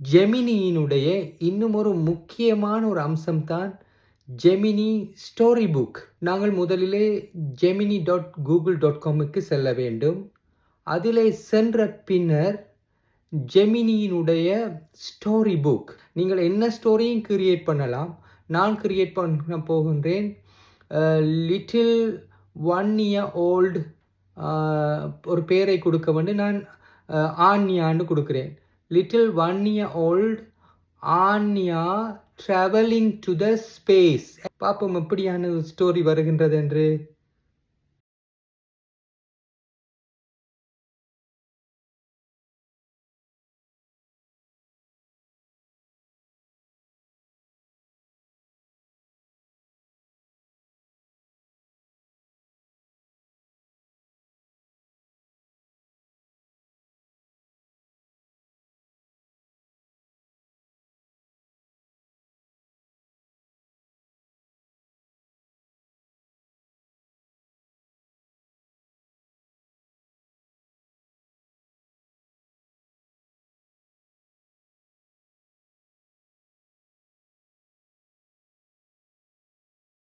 ஜெமினியினுடைய இன்னும் ஒரு முக்கியமான ஒரு அம்சம்தான் ஜெமினி ஸ்டோரி புக் நாங்கள் முதலிலே ஜெமினி டாட் கூகுள் டாட் காமுக்கு செல்ல வேண்டும். அதிலே சென்ற பின்னர் ஜெமினியினுடைய ஸ்டோரி புக் நீங்கள் என்ன ஸ்டோரியும் கிரியேட் பண்ணலாம். நான் கிரியேட் பண்ண போகின்றேன். லிட்டில் ஒன் இயர் ஓல்டு ஒரு பேரை கொடுக்க வந்து நான் ஆன்யான்னு கொடுக்குறேன். Little one year old Anya travelling to the space பார்ப்போம் எப்படியான ஸ்டோரி வருகின்றது என்று.